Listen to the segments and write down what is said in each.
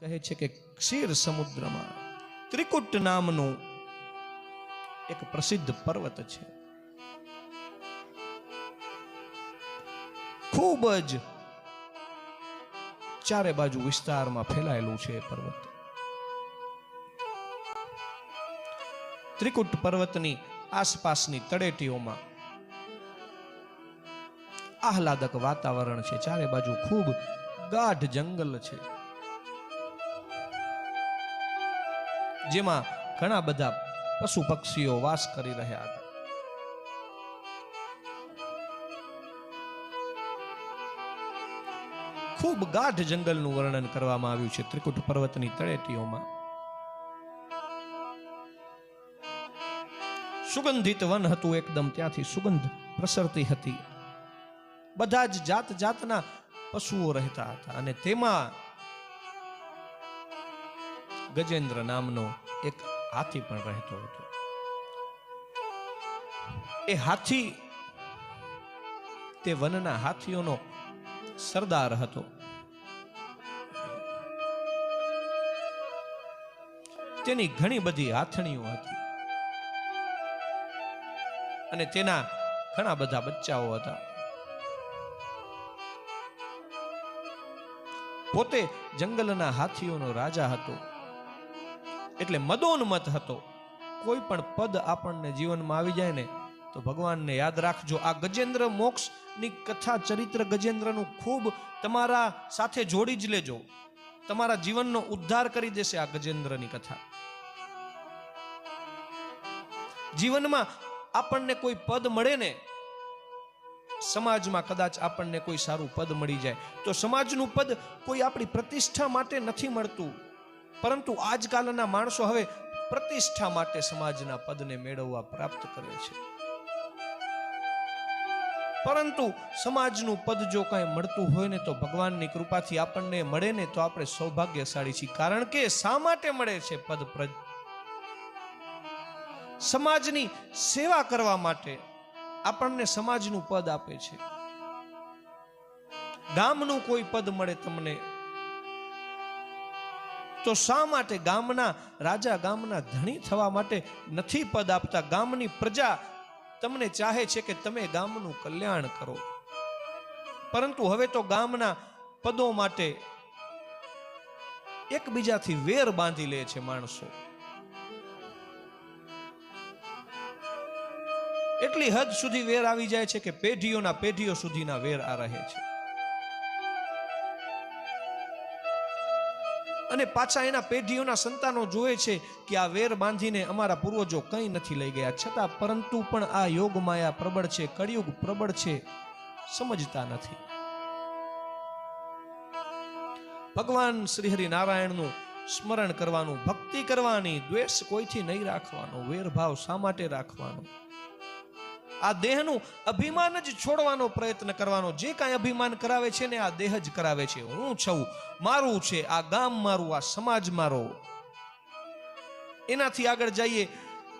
કહે છે કે ક્ષીર સમુદ્રમાં ત્રિકુટ નામનું એક પ્રસિદ્ધ પર્વત છે. ખૂબ જ ચારે બાજુ વિસ્તારમાં ફેલાયેલું છે એ પર્વત. ત્રિકુટ પર્વતની આસપાસની તળેટીઓમાં આહલાદક વાતાવરણ છે. ચારે બાજુ ખૂબ ગાઢ જંગલ છે. જેમાં ઘણા બધા પશુ પક્ષીઓ વાસ કરી રહ્યા હતા. ખૂબ ગાઢ જંગલનું વર્ણન કરવામાં આવ્યું છે ત્રિકુટ પર્વતની તળેટીઓમાં. સુગંધિત વન હતું એકદમ, ત્યાંથી સુગંધ પ્રસરતી હતી. બધા જ જાત જાતના પશુઓ રહેતા હતા અને તેમાં ગજેન્દ્ર નામનો એક હાથી પણ રહેતો હતો. એ હાથી, તે વનના હાથીઓનો સરદાર હતો. તેની ઘણી બધી હાથણીઓ હતી. અને તેના ઘણા બધા બચ્ચાઓ હતા. પોતે જંગલના હાથીઓનો રાજા હતો. એટલે મદોન્મત હતો. કોઈ પણ પદ આપણને જીવનમાં આવી જાય ને, તો ભગવાનને યાદ રાખજો, આ ગજેન્દ્ર મોક્ષની કથા ચરિત્ર ગજેન્દ્રનું ખૂબ તમારા સાથે જોડી જ લેજો. તમારા જીવનનો ઉદ્ધાર કરી દેશે આ ગજેન્દ્રની કથા. જીવનમાં આપણને કોઈ પદ મળે ને, સમાજમાં કદાચ આપણને કોઈ સારું પદ મળી જાય. તો સમાજનું પદ કોઈ આપણી પ્રતિષ્ઠા માટે નથી મળતું. પરંતુ આજકાલના માણસો હવે પ્રતિષ્ઠા માટે સમાજના પદને મેળવવા પ્રાપ્ત કરે છે. પરંતુ સમાજનું પદ જો કાંઈ મળતું હોય ને તો ભગવાનની કૃપાથી આપણને મળે ને તો આપણે સૌભાગ્યશાળી છીએ. કારણ કે શા માટે મળે છે પદ સમાજની સેવા કરવા માટે આપણને સમાજનું પદ આપે છે. ગામનું કોઈ પદ મળે તમને તો શા માટે ગામના રાજા, ગામના ધણી થવા માટે નથી પદ આપતા? ગામની પ્રજા તમને ચાહે છે કે તમે ગામનું કલ્યાણ કરો. પરંતુ હવે તો ગામના પદો માટે એકબીજાથી વેર બાંધી લે છે માણસો. એટલી હદ સુધી વેર આવી જાય છે કે પેઢીઓના પેઢીઓ સુધીના વેર આ રહે છે. અને પાછા એના પેઢીઓના સંતાનો જોવે છે કે આ વેર બાંધીને અમારા પૂર્વજો કંઈ નથી લઈ ગયા. છતાં પરંતુ પણ આ યોગ માયા પ્રબળ છે, કળિયુગ પ્રબળ છે, સમજતા નથી. ભગવાન શ્રી નારાયણનું સ્મરણ કરવાનું, ભક્તિ કરવાની, દ્વેષ કોઈથી નહીં રાખવાનો, વેરભાવ શા માટે રાખવાનો? આ દેહનું અભિમાન જ છોડવાનો પ્રયત્ન કરવાનો જે કાંઈ અભિમાન કરાવે છે ને આ દેહ જ કરાવે છે. હું છું, મારું છે, આ ગામ મારું, આ સમાજ મારો. એનાથી આગળ જઈએ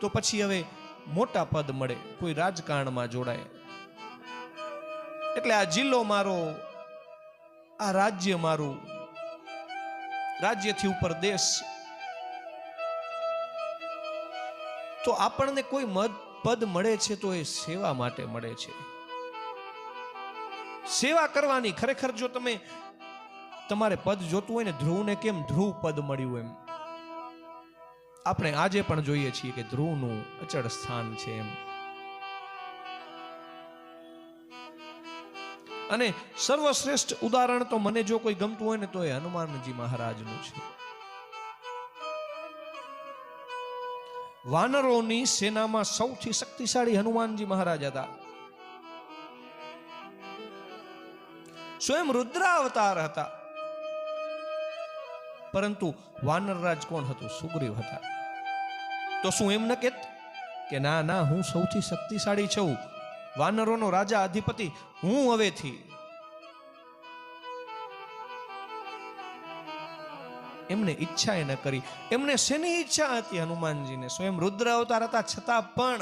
તો પછી હવે મોટા પદ મળે, કોઈ રાજકારણમાં જોડાય. એટલે આ જિલ્લો મારો, આ રાજ્ય મારું, રાજ્યથી ઉપર દેશ. તો આપણને કોઈ મત પદ મળે છે તો એ સેવા માટે મળે છે. સેવા કરવાની ખરેખર જો તમે તમારે પદ જોતું હોય ને ધ્રુવને કેમ ધ્રુવ પદ મળ્યું એમ? આપણે આજે પણ જોઈએ છીએ કે ધ્રુવનું અચળ સ્થાન છે એમ. અને સર્વશ્રેષ્ઠ ઉદાહરણ તો મને જો કોઈ ગમતું હોય ને તો એ હનુમાનજી મહારાજનું છે. વાનરોની સેનામાં સૌથી શક્તિશાળી હનુમાનજી મહારાજ હતા. સ્વયં રુદ્રાવતાર હતા. પરંતુ વાનરરાજ કોણ હતું? સુગ્રીવ હતા. તો શું એમ ન કેત કે ના ના, હું સૌથી શક્તિશાળી છું. વાનરોનો રાજા અધિપતિ હું હવેથી. એમને ઈચ્છા ન કરી. એમને શેની ઈચ્છા હતી હનુમાનજીને? સ્વયં રુદ્ર અવતાર હતા છતાં પણ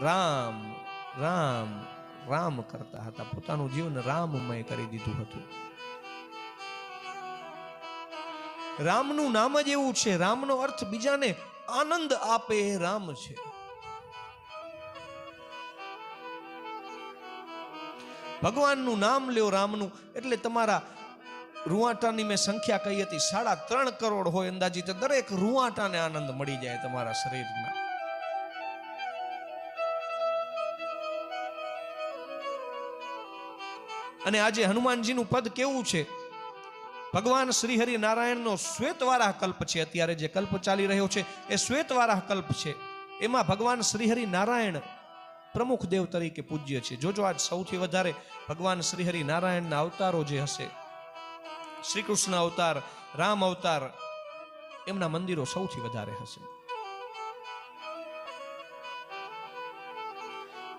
રામ રામ રામ કરતા હતા. પોતાનું જીવન રામમય કરી દીધું હતું. રામનું નામ જ એવું છે. રામનો અર્થ બીજાને આનંદ આપે રામ છે. ભગવાનનું નામ લ્યો રામનું. એટલે તમારા રૂવાટાની મેં સંખ્યા કહી હતી, સાડા ત્રણ કરોડ હોય અંદાજિત દરેક રૂવાટાને આનંદ મળી જાય તમારા શરીરમાં. અને આજે હનુમાનજીનું પદ કેવું છે? ભગવાન શ્રી હરિ નારાયણનો શ્વેતવારાહ કલ્પ છે અત્યારે જે કલ્પ ચાલી રહ્યો છે, એ શ્વેતવારાહ કલ્પ છે. એમાં ભગવાન શ્રી હરિ નારાયણ પ્રમુખ દેવ તરીકે પૂજ્ય છે. જોજો આજ સૌથી વધારે ભગવાન શ્રીહરિ નારાયણના અવતારો જે હશે. શ્રી કૃષ્ણ અવતાર, રામ અવતાર, એમના મંદિરો સૌથી વધારે હશે.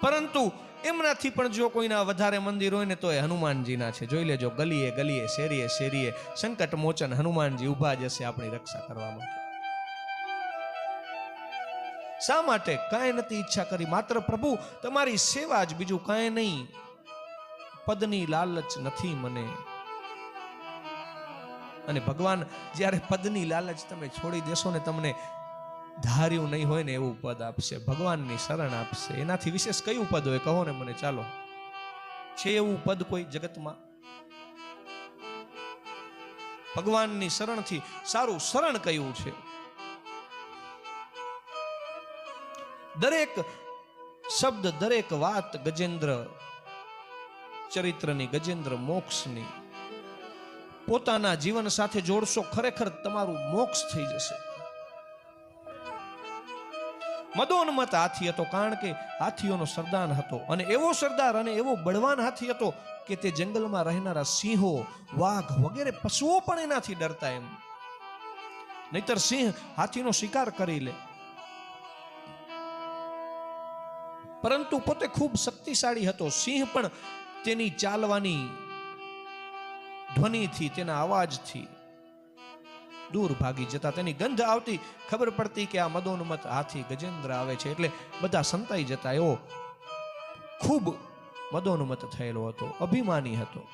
પરંતુ એમનાથી પણ જો કોઈના વધારે મંદિર હોય ને તો એ હનુમાનજીના છે. જોઈ લેજો, ગલીએ ગલીએ, શેરીએ શેરીએ સંકટ મોચન હનુમાનજી ઊભા જ હશે આપણી રક્ષા કરવા માટે. શા માટે કાંઈ નથી ઈચ્છા કરી? માત્ર પ્રભુ, તમારી સેવા જ બીજું કાંઈ નહીં. પદની લાલચ નથી મને. અને ભગવાન, જ્યારે પદની લાલચ તમે છોડી દેશો ને તમને ધાર્યું નહીં હોય ને એવું પદ આપશે. ભગવાનની શરણ આપશે. એનાથી વિશેષ કયું પદ હોય? કહો ને મને, ચાલો. છે એવું પદ કોઈ જગતમાં? ભગવાનની શરણથી સારું શરણ કયું છે? દરેક શબ્દ, દરેક વાત ગજેન્દ્ર ચરિત્રની, ગજેન્દ્ર મોક્ષની. પોતાના જીવન સાથે જોડશો, ખરેખર તમારું મોક્ષ થઈ જશે. મદોન્મત હાથી હતો, કારણ કે હાથીઓનો સરદાર હતો. અને એવો સરદાર અને એવો બળવાન હાથી હતો કે તે જંગલમાં રહેનારા સિંહો, વાઘ વગેરે પશુઓ પણ એનાથી ડરતા એમ. નહીતર સિંહ હાથીનો શિકાર કરી લે. પરંતુ પોતે ખૂબ શક્તિશાળી હતો. સિંહ પણ તેની ચાલવાની ધ્વનિથી, તેના અવાજથી દૂર ભાગી જતા. તેની ગંધ આવતી ખબર પડતી કે આ મદોન્મત હાથી ગજેન્દ્ર આવે છે એટલે બધા સંતાઈ જતા. એવો ખૂબ મદોન્મત થયેલો હતો. અભિમાની હતો.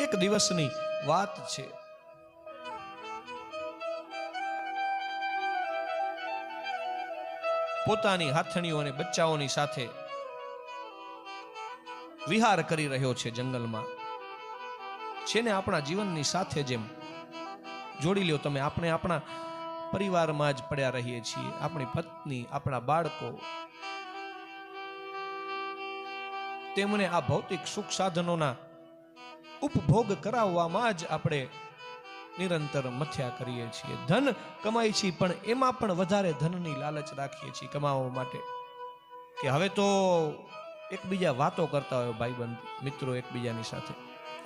એક દિવસની વાત છે. પોતાની હાથણીઓ અને બચ્ચાઓની સાથે વિહાર કરી રહ્યો છે જંગલમાં. છે ને આપણા જીવનની સાથે જેમ જોડી લ્યો. તમે આપણે આપણા પરિવારમાં જ પડ્યા રહીએ છીએ. આપણી પત્ની, આપણા બાળકો. તેમને આ ભૌતિક સુખ સાધનોના ઉપભોગ કરાવવામાં જ આપણે નિરંતર મથ્યા કરીએ છીએ. ધન કમાય છીએ, પણ એમાં પણ વધારે ધનની લાલચ રાખીએ છીએ કમાવા માટે. કે હવે તો એકબીજા વાતો કરતા હોય ભાઈબંધ, મિત્રો એકબીજાની સાથે.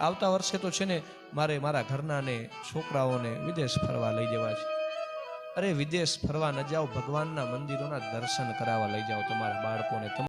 આવતા વર્ષે તો છે ને મારે મારા ઘરનાને, છોકરાઓને વિદેશ ફરવા લઈ જવા છે. અરે વિદેશ ફરવા ન જાઓ, ભગવાનના મંદિરોના દર્શન કરાવવા લઈ જાઓ તમારા બાળકોને.